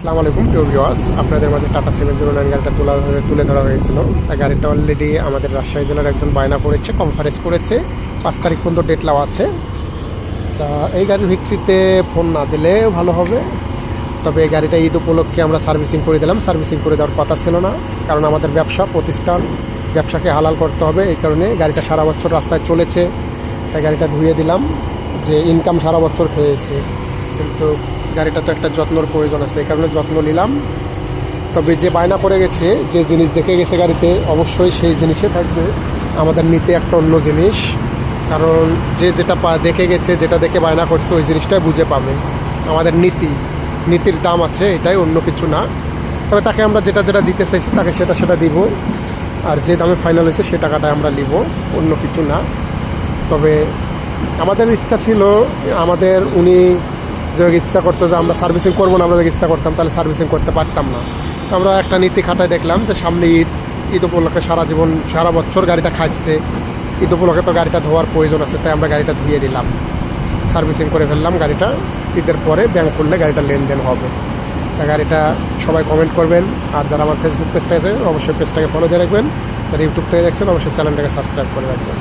আসসালামু আলাইকুম, প্রিয় ভিওয়ার্স আপনাদের মাঝে টাটা সেভেন জিরো নাইন গাড়িটা তোলা তুলে ধরা হয়েছিল। তা গাড়িটা অলরেডি আমাদের রাজশাহী জেলার একজন বায়না করেছে কনফারেন্স করেছে। পাঁচ তারিখ পর্যন্ত ডেট লাও আছে। তা এই গাড়ির ভিত্তিতে ফোন না দিলে ভালো হবে। তবে এই গাড়িটা ঈদ উপলক্ষে আমরা সার্ভিসিং করে দিলাম। সার্ভিসিং করে দেওয়ার কথা ছিল না, কারণ আমাদের ব্যবসা, প্রতিষ্ঠান, ব্যবসাকে হালাল করতে হবে। এই কারণে গাড়িটা সারা বছর রাস্তায় চলেছে। তাই গাড়িটা ধুয়ে দিলাম, যে ইনকাম সারা বছর খেয়েছে। কিন্তু গাড়িটা তো একটা যত্নর প্রয়োজন আছে, এই কারণে যত্ন নিলাম। তবে যে বায়না পড়ে গেছে, যে জিনিস দেখে গেছে গাড়িতে, অবশ্যই সেই জিনিসে থাকবে। আমাদের নিতে একটা অন্য জিনিস, কারণ যে যেটা দেখে গেছে, যেটা দেখে বায়না করছে, ওই জিনিসটাই বুঝে পাবে। আমাদের নীতি, নীতির দাম আছে, এটাই অন্য কিছু না। তবে তাকে আমরা যেটা যেটা দিতে চাইছি, তাকে সেটা সেটা দিব। আর যে দামে ফাইনাল হয়েছে, সে টাকাটা আমরা নিব, অন্য কিছু না। তবে আমাদের ইচ্ছা ছিল, আমাদের উনি যে ইচ্ছা করতো যে আমরা সার্ভিসিং করব না, আমরা যদি ইচ্ছা করতাম, তাহলে সার্ভিসিং করতে পারতাম না। তো আমরা একটা নীতি খাতায় দেখলাম যে সামনে ঈদ ঈদ উপলক্ষে সারা জীবন, সারা বছর গাড়িটা খাটছে। ঈদ উপলক্ষে তো গাড়িটা ধোয়ার প্রয়োজন আছে, তাই আমরা গাড়িটা ধুয়ে দিলাম। সার্ভিসিং করে ফেললাম গাড়িটা, ঈদের পরে ব্যাংক করলে গাড়িটা লেনদেন হবে। তা গাড়িটা সবাই কমেন্ট করবেন, আর যারা আমার ফেসবুক পেজটা আছে, অবশ্যই পেজটাকে ফলো দিয়ে রাখবেন। যারা ইউটিউব থেকে দেখছেন, অবশ্যই চ্যানেলটাকে সাবস্ক্রাইব করে রাখবেন।